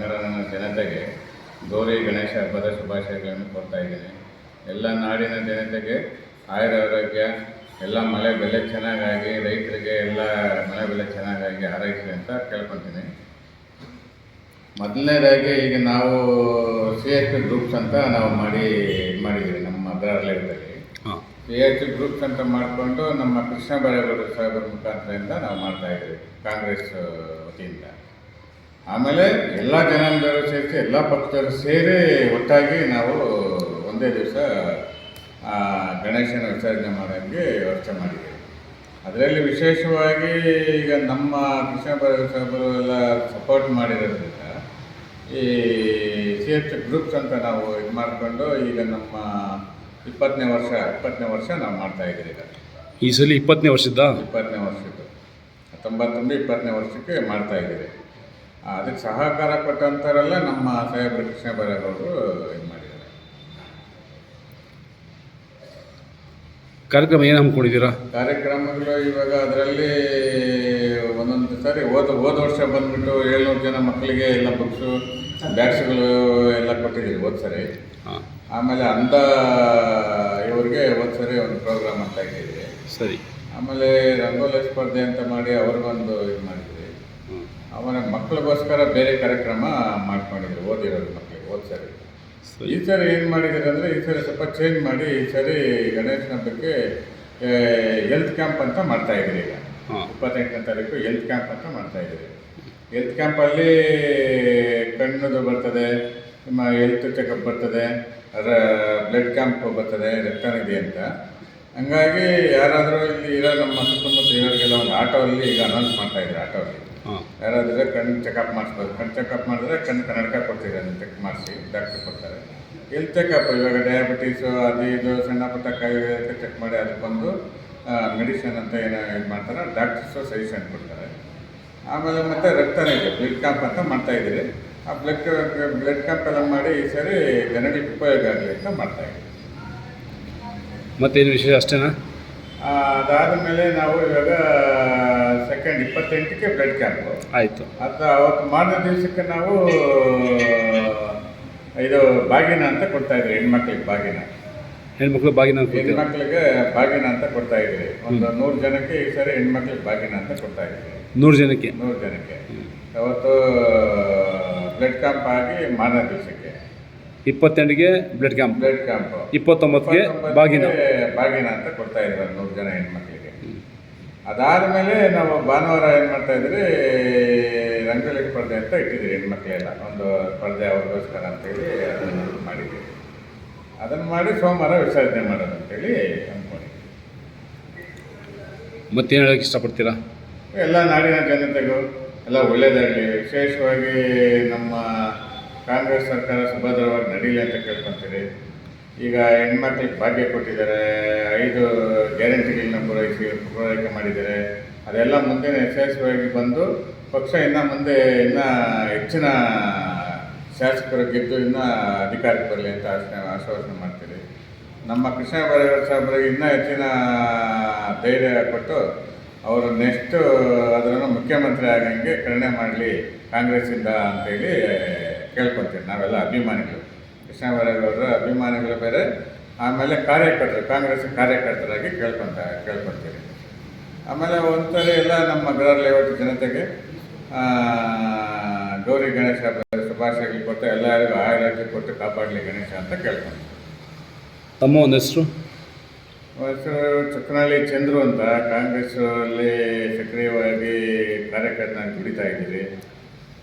ಕನ್ನಡ ಜನತೆಗೆ ಗೌರಿ ಗಣೇಶ ಹಬ್ಬದ ಶುಭಾಶಯಗಳನ್ನು ಕೊಡ್ತಾ ಇದ್ದೇನೆ. ಎಲ್ಲ ನಾಡಿನ ಜನತೆಗೆ ಆಯುರ ಆರೋಗ್ಯ ಎಲ್ಲ ಮಳೆ ಬೆಲೆ ಚೆನ್ನಾಗಾಗಿ ರೈತರಿಗೆ ಎಲ್ಲ ಮಳೆ ಬೆಲೆ ಚೆನ್ನಾಗಾಗಿ ಹಾರೈಸಿ ಅಂತ ಕೇಳ್ಕೊತೀನಿ ಮೊದಲನೇದಾಗಿ ಈಗ ನಾವು ಸಿ ಎಚ್ ಗ್ರೂಪ್ಸ್ ಅಂತ ನಾವು ಮಾಡಿ ಮಾಡಿದ್ದೀವಿ ನಮ್ಮ ಲೆವೆಲಲ್ಲಿ ಸಿ ಎಚ್ ಗ್ರೂಪ್ಸ್ ಅಂತ ಮಾಡಿಕೊಂಡು ನಮ್ಮ ಕೃಷ್ಣ ಬೈರೇಗೌಡರು ಸಾಹೇಬರ ಮುಖಾಂತರಿಂದ ನಾವು ಮಾಡ್ತಾ ಇದ್ದೀವಿ ಕಾಂಗ್ರೆಸ್ ವತಿಯಿಂದ. ಆಮೇಲೆ ಎಲ್ಲ ಜನಾಂಗದವರು ಸೇರಿಸಿ ಎಲ್ಲ ಪಕ್ಷದವರು ಸೇರಿ ಒಟ್ಟಾಗಿ ನಾವು ಒಂದೇ ದಿವಸ ಗಣೇಶನ ವಿಸರ್ಜನೆ ಮಾಡೋಂಗೆ ವ್ಯವಸ್ಥೆ ಮಾಡಿದ್ದೀವಿ. ಅದರಲ್ಲಿ ವಿಶೇಷವಾಗಿ ಈಗ ನಮ್ಮ ಕೃಷ್ಣ ಸಾಹೇಬರು ಎಲ್ಲ ಸಪೋರ್ಟ್ ಮಾಡಿರೋದ್ರಿಂದ ಈ ಸಿ ಎಚ್ ಗ್ರೂಪ್ಸ್ ಅಂತ ನಾವು ಇದು ಮಾಡಿಕೊಂಡು ಈಗ ನಮ್ಮ ಇಪ್ಪತ್ತನೇ ವರ್ಷ ಇಪ್ಪತ್ತನೇ ವರ್ಷ ನಾವು ಮಾಡ್ತಾ ಇದ್ದೀವಿ ಈಗ. ಈ ಸಲ ಇಪ್ಪತ್ತನೇ ವರ್ಷದ ಇಪ್ಪತ್ತನೇ ವರ್ಷದ್ದು. ಹತ್ತೊಂಬತ್ತೊಂದು ಇಪ್ಪತ್ತನೇ ವರ್ಷಕ್ಕೆ ಮಾಡ್ತಾ ಇದ್ದೀವಿ. ಆ, ಅದಕ್ಕೆ ಸಹಕಾರ ಕೊಟ್ಟಂಥವರೆಲ್ಲ ನಮ್ಮ ಸಾಹೇಬ್ರ ಕೃಷ್ಣ ಬೈರೇಗೌಡರು ಇದು ಮಾಡಿದ್ದಾರೆ. ಕಾರ್ಯಕ್ರಮ ಏನು ಹಮ್ಮಿಕೊಂಡಿದ್ದೀರಾ? ಕಾರ್ಯಕ್ರಮಗಳು ಇವಾಗ ಅದರಲ್ಲಿ ಒಂದೊಂದು ಸಾರಿ ಹೋದ ಹೋದ ವರ್ಷ ಬಂದ್ಬಿಟ್ಟು ಏಳ್ನೂರು ಜನ ಮಕ್ಕಳಿಗೆ ಎಲ್ಲ ಬುಕ್ಸು ಬ್ಯಾಗ್ಸ್ಗಳು ಎಲ್ಲ ಕೊಟ್ಟಿದ್ದೀವಿ ಹೋದ ಸರಿ. ಆಮೇಲೆ ಅಂಧ ಇವರಿಗೆ ಒಂದು ಸರಿ ಒಂದು ಪ್ರೋಗ್ರಾಮ್ ಅಂತ ಇದ್ದೀವಿ. ಸರಿ. ಆಮೇಲೆ ರಂಗೋಲಿ ಸ್ಪರ್ಧೆ ಅಂತ ಮಾಡಿ ಅವ್ರಿಗೊಂದು ಇದು ಮಾಡಿದ್ವಿ. ಆಮೇಲೆ ಮಕ್ಕಳಿಗೋಸ್ಕರ ಬೇರೆ ಕಾರ್ಯಕ್ರಮ ಮಾಡ್ಕೊಂಡಿದ್ರು ಓದಿರೋದು ಮಕ್ಕಳಿಗೆ ಓದ್ ಸರಿ. ಈ ಸರಿ ಏನು ಮಾಡಿದ್ದೀರಿ ಅಂದರೆ ಈ ಸರಿ ಸ್ವಲ್ಪ ಚೇಂಜ್ ಮಾಡಿ ಈ ಸರಿ ಗಣೇಶನ ಹಬ್ಬಕ್ಕೆ ಹೆಲ್ತ್ ಕ್ಯಾಂಪ್ ಅಂತ ಮಾಡ್ತಾ ಇದ್ದೀರಿ ಈಗ. ಇಪ್ಪತ್ತೆಂಟನೇ ತಾರೀಕು ಹೆಲ್ತ್ ಕ್ಯಾಂಪ್ ಅಂತ ಮಾಡ್ತಾ ಇದ್ದೀರಿ. ಹೆಲ್ತ್ ಕ್ಯಾಂಪಲ್ಲಿ ಕಣ್ಣದು ಬರ್ತದೆ ನಿಮ್ಮ ಹೆಲ್ತ್ ಚೆಕಪ್ ಬರ್ತದೆ ರ ಬ್ಲಡ್ ಕ್ಯಾಂಪ್ ಬರ್ತದೆ ರಕ್ತನಿಧಿ ಅಂತ. ಹಂಗಾಗಿ ಯಾರಾದರೂ ಇಲ್ಲಿ ಇರೋ ನಮ್ಮ ಸುತ್ತಮುತ್ತ ಇರೋರಿಗೆಲ್ಲ ಒಂದು ಆಟೋಲ್ಲಿ ಈಗ ಅನೌನ್ಸ್ ಮಾಡ್ತಾ ಇದ್ದಾರೆ ಆಟೋಲ್ಲಿ. ಯಾರಾದರೆ ಕಣ್ಣು ಚೆಕಪ್ ಮಾಡಿಸ್ಬೋದು. ಕಣ್ಣು ಚೆಕಪ್ ಮಾಡಿದ್ರೆ ಕಣ್ಣು ಕನ್ನಡಕ ಕೊಡ್ತೀವಿ ಅದನ್ನು ಚೆಕ್ ಮಾಡಿಸಿ ಡಾಕ್ಟ್ರ್ ಕೊಡ್ತಾರೆ. ಹೆಲ್ತ್ ಚೆಕಪ್ ಇವಾಗ ಡಯಾಬಿಟೀಸು ಅದು ಇದು ಸಣ್ಣ ಪುಟ್ಟ ಕಾಯಿಲೆ ಚೆಕ್ ಮಾಡಿ ಅದಕ್ಕೊಂದು ಮೆಡಿಸಿನ್ ಅಂತ ಏನೋ ಇದು ಮಾಡ್ತಾರೆ ಡಾಕ್ಟರ್ಸು ಸಜೆಷನ್ ಕೊಡ್ತಾರೆ. ಆಮೇಲೆ ಮತ್ತೆ ರಕ್ತನೇ ಇದೆ. ಬ್ಲಡ್ ಕ್ಯಾಂಪ್ ಅಂತ ಮಾಡ್ತಾ ಇದ್ದೀರಿ. ಆ ಬ್ಲಡ್ ಬ್ಲಡ್ ಕ್ಯಾಂಪ್ ಎಲ್ಲ ಮಾಡಿ ಈ ಸರಿ ಜನರಿಗೆ ಉಪಯೋಗ ಆಗಲಿ ಅಂತ ಮಾಡ್ತಾ ಇದ್ದೀವಿ. ಮತ್ತೇನು ವಿಶೇಷ ಅಷ್ಟೇನಾ? ಅದಾದ ಮೇಲೆ ನಾವು ಇವಾಗ ಸೆಕೆಂಡ್ ಇಪ್ಪತ್ತೆಂಟಕ್ಕೆ ಬ್ಲಡ್ ಕ್ಯಾಂಪ್ ಆಯಿತು. ಅದು ಅವತ್ತು ಮಾಡಿದ ದಿವಸಕ್ಕೆ ನಾವು ಇದು ಬಾಗಿನ ಅಂತ ಕೊಡ್ತಾ ಇದ್ರಿ ಹೆಣ್ಮಕ್ಳಿಗೆ ಬಾಗಿನ. ಹೆಣ್ಮಕ್ಳು ಬಾಗಿನ ಹೆಣ್ಮಕ್ಳಿಗೆ ಬಾಗಿನ ಅಂತ ಕೊಡ್ತಾ ಇದ್ರಿ ಒಂದು ನೂರು ಜನಕ್ಕೆ ಈ ಸರಿ ಹೆಣ್ಮಕ್ಳಿಗೆ ಬಾಗಿನ ಅಂತ ಕೊಡ್ತಾ ಇದ್ರಿ ನೂರು ಜನಕ್ಕೆ? ನೂರು ಜನಕ್ಕೆ. ಅವತ್ತು ಬ್ಲಡ್ ಕ್ಯಾಂಪ್ ಆಗಿ ಮಾರನೇ ದಿವಸಕ್ಕೆ. ಇಪ್ಪತ್ತೆಂಟಿಗೆ ಬ್ಲಡ್ ಕ್ಯಾಂಪ್ ಬ್ಲಡ್ ಕ್ಯಾಂಪ್ ಇಪ್ಪತ್ತೊಂಬತ್ತಿಗೆ ಬಾಗಿನ. ಬಾಗಿನ ಅಂತ ಕೊಡ್ತಾ ಇದ್ದಾರೆ ನೂರು ಜನ ಹೆಣ್ಮಕ್ಳಿಗೆ. ಅದಾದಮೇಲೆ ನಾವು ಭಾನುವಾರ ಏನು ಮಾಡ್ತಾ ಇದ್ರಿ ರಂಗೋಲಿ ಸ್ಪರ್ಧೆ ಅಂತ ಇಟ್ಟಿದ್ರಿ ಹೆಣ್ಮಕ್ಳೆಲ್ಲ. ಒಂದು ಸ್ಪರ್ಧೆ ಅವ್ರಿಗೋಸ್ಕರ ಅಂತೇಳಿ ಅದನ್ನು ಮಾಡಿದ್ವಿ. ಅದನ್ನು ಮಾಡಿ ಸೋಮವಾರ ವಿಸರ್ಜನೆ ಮಾಡೋದು ಅಂತೇಳಿ ಅಂದ್ಕೊಂಡಿದ್ವಿ ಮತ್ತೇನು ಹೇಳೋಕ್ಕೆ ಇಷ್ಟಪಡ್ತೀರಾ? ಎಲ್ಲ ನಾಡಿನ ಜನತೆಗೂ ಎಲ್ಲ ಒಳ್ಳೆಯದಾಗಲಿ ವಿಶೇಷವಾಗಿ ನಮ್ಮ ಕಾಂಗ್ರೆಸ್ ಸರ್ಕಾರ ಸುಭದ್ರವಾಗಿ ನಡೀಲಿ ಅಂತ ಕೇಳ್ಕೊತೀರಿ. ಈಗ ಹೆಣ್ಮಕ್ಳಿಗೆ ಭಾಗ್ಯ ಕೊಟ್ಟಿದ್ದಾರೆ, ಐದು ಗ್ಯಾರಂಟಿಗಳನ್ನ ಪೂರೈಸಿ, ಪೂರೈಕೆ ಮಾಡಿದ್ದಾರೆ. ಅದೆಲ್ಲ ಮುಂದೆ ಯಶಸ್ವಿಯಾಗಿ ಬಂದು ಪಕ್ಷ ಇನ್ನೂ ಮುಂದೆ ಇನ್ನೂ ಹೆಚ್ಚಿನ ಶಾಸಕರು ಗೆದ್ದು ಇನ್ನೂ ಅಧಿಕಾರಕ್ಕೆ ಬರಲಿ ಅಂತ ಆಶ್ವಾಸನೆ ಆಶ್ವಾಸನೆ ಮಾಡ್ತೀರಿ. ನಮ್ಮ ಕೃಷ್ಣ ಬೈರೇಗೌಡ ಸಾಹೇಬರಿಗೆ ಇನ್ನೂ ಹೆಚ್ಚಿನ ಧೈರ್ಯ ಕೊಟ್ಟು ಅವರು ನೆಕ್ಸ್ಟು ಅದನ್ನು ಮುಖ್ಯಮಂತ್ರಿ ಆಗಂಗೆ ಕರುಣೆ ಮಾಡಲಿ ಕಾಂಗ್ರೆಸ್ಸಿಂದ ಅಂತೇಳಿ ಕೇಳ್ಕೊತೀವಿ ನಾವೆಲ್ಲ ಅಭಿಮಾನಿಗಳು. ಕೃಷ್ಣ ಅಭಿಮಾನಿಗಳ ಬೇರೆ ಆಮೇಲೆ ಕಾರ್ಯಕರ್ತರು ಕಾಂಗ್ರೆಸ್ ಕಾರ್ಯಕರ್ತರಾಗಿ ಕೇಳ್ಕೊಂತ ಕೇಳ್ಕೊತೀವಿ. ಆಮೇಲೆ ಒಂದ್ಸರಿ ಎಲ್ಲ ನಮ್ಮ ಗೃಹ ಲೇಔಟ್ ಜನತೆಗೆ ಗೌರಿ ಗಣೇಶ ಹಬ್ಬದ ಶುಭಾಶಯಗಳು ಕೊಟ್ಟು ಎಲ್ಲರಿಗೂ ಆಯುರಾಜ್ಯ ಕೊಟ್ಟು ಕಾಪಾಡಲಿ ಗಣೇಶ ಅಂತ ಕೇಳ್ಕೊಂಡು ತಮ್ಮ ಒಂದು ಹೆಸರು? ಹೆಸರು ಚಂದ್ರು ಅಂತ. ಕಾಂಗ್ರೆಸ್ಸಲ್ಲಿ ಸಕ್ರಿಯವಾಗಿ ಕಾರ್ಯಕರ್ತನಾಗಿ ದುಡಿತಾ ಇದ್ದೀರಿ.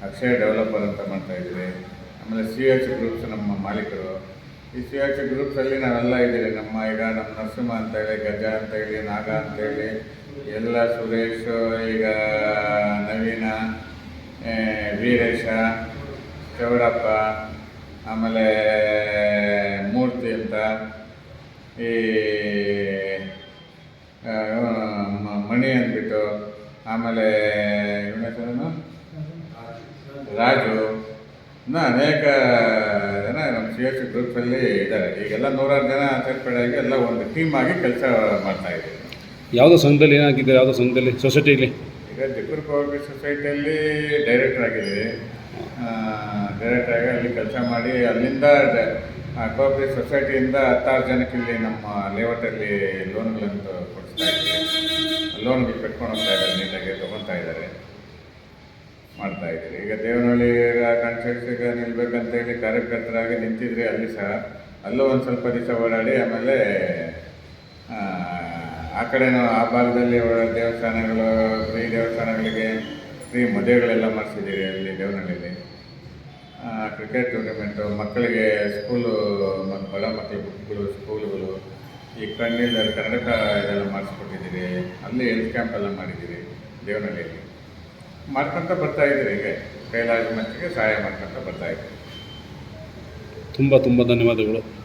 ಅಕ್ಷಯ ಡೆವಲಪರ್ ಅಂತ ಮಾಡ್ತಾ ಇದ್ದೀರಿ ಆಮೇಲೆ ಸಿ ಎಚ್ ಗ್ರೂಪ್ಸ್ ನಮ್ಮ ಮಾಲೀಕರು. ಈ ಸಿ ಎಚ್ ಗ್ರೂಪ್ಸಲ್ಲಿ ನಾವೆಲ್ಲ ಇದ್ದೀವಿ. ನಮ್ಮ ಈಗ ನಮ್ಮ ನರಸಿಂಹ ಅಂತ ಹೇಳಿ, ಗಜ ಅಂತ ಹೇಳಿ, ನಾಗ ಅಂತ ಹೇಳಿ, ಎಲ್ಲ ಸುರೇಶ್, ಈಗ ನವೀನ ವೀರೇಶ, ಚೌಡಪ್ಪ, ಆಮೇಲೆ ಮೂರ್ತಿ ಅಂತ, ಈ ಮಣಿ ಅಂದ್ಬಿಟ್ಟು, ಆಮೇಲೆ ರಾಜು ಇನ್ನು ಅನೇಕ ಜನ ನಮ್ಮ ಸಿ ಎಸ್ ಗ್ರೂಪಲ್ಲಿ ಇದ್ದಾರೆ. ಈಗೆಲ್ಲ ನೂರಾರು ಜನ ಸೇರ್ಪಡೆಯಾಗಿ ಎಲ್ಲ ಒಂದು ಟೀಮ್ ಆಗಿ ಕೆಲಸ ಮಾಡ್ತಾ ಇದ್ದೀವಿ ಯಾವುದೋ ಸಂಘದಲ್ಲಿ ಏನಾಗಿದ್ದಾರೆ? ಯಾವುದೋ ಸಂಘದಲ್ಲಿ? ಸೊಸೈಟಿಯಲ್ಲಿ ಈಗ ಜಕ್ಕೂರು ಕೋಆಪರೇಟಿವ್ ಸೊಸೈಟಿಯಲ್ಲಿ ಡೈರೆಕ್ಟರ್ ಆಗಿದ್ದೀವಿ ಡೈರೆಕ್ಟರ್ ಆಗಿ ಅಲ್ಲಿ ಕೆಲಸ ಮಾಡಿ ಅಲ್ಲಿಂದ ಕೋಆಪರೇಟಿವ್ ಸೊಸೈಟಿಯಿಂದ ಹತ್ತಾರು ಜನಕ್ಕೆ ಇಲ್ಲಿ ನಮ್ಮ ಲೇಔಟಲ್ಲಿ ಲೋನ್ಗಳನ್ನು ಕೊಡಿಸ್ತಾ ಇದ್ದೀವಿ ಲೋನ್ಗಳು ಕಟ್ಕೊಂಡು ಹೋಗ್ತಾ ಇದ್ದಾರೆ ನೀಟಾಗಿ ತೊಗೊತಾ ಇದ್ದಾರೆ. ಮಾಡ್ತಾ ಇದ್ದೀರಿ ಈಗ ದೇವನಹಳ್ಳಿ ಕಾನ್ಸ್ಟಿಟ್ಯೂನ್ಸಿಗೆ ನಿಲ್ಬೇಕಂತ ಹೇಳಿ ಕಾರ್ಯಕರ್ತರಾಗಿ ನಿಂತಿದ್ರೆ ಅಲ್ಲಿ ಸಹ. ಅಲ್ಲೂ ಒಂದು ಸ್ವಲ್ಪ ದಿವಸ ಓಡಾಡಿ ಆಮೇಲೆ ಆ, ಕಡೆ ಕಡೆನೂ ಆ ಭಾಗದಲ್ಲಿ ದೇವಸ್ಥಾನಗಳು ಫ್ರೀ ದೇವಸ್ಥಾನಗಳಿಗೆ ಫ್ರೀ ಮದುವೆಗಳೆಲ್ಲ ಮಾಡಿಸಿದ್ದೀರಿ ಅಲ್ಲಿ ದೇವನಹಳ್ಳಿಯಲ್ಲಿ ಕ್ರಿಕೆಟ್ ಟೂರ್ನಮೆಂಟು ಮಕ್ಕಳಿಗೆ ಸ್ಕೂಲು ಮತ್ತು ಬಡ ಮಕ್ಕಳ ಬುಕ್ಗಳು ಸ್ಕೂಲುಗಳು ಈ ಕಣ್ಣಿಲ್ಲ ಕರ್ನಾಟಕ ಇದೆಲ್ಲ ಮಾಡಿಸ್ಕೊಟ್ಟಿದ್ದೀರಿ. ಅಲ್ಲಿ ಹೆಲ್ತ್ ಕ್ಯಾಂಪ್ ಎಲ್ಲ ಮಾಡಿದ್ದೀರಿ ದೇವನಹಳ್ಳಿಯಲ್ಲಿ ಮಾಡ್ಕೊತ ಬರ್ತಾ ಇದ್ದೀರಿ ಹೀಗೆ. ಕೈಲಾದ ಮಟ್ಟಿಗೆ ಸಹಾಯ ಮಾಡ್ಕೊತ ಬರ್ತಾ ಇದ್ದೀರಿ. ತುಂಬ ತುಂಬ ಧನ್ಯವಾದಗಳು.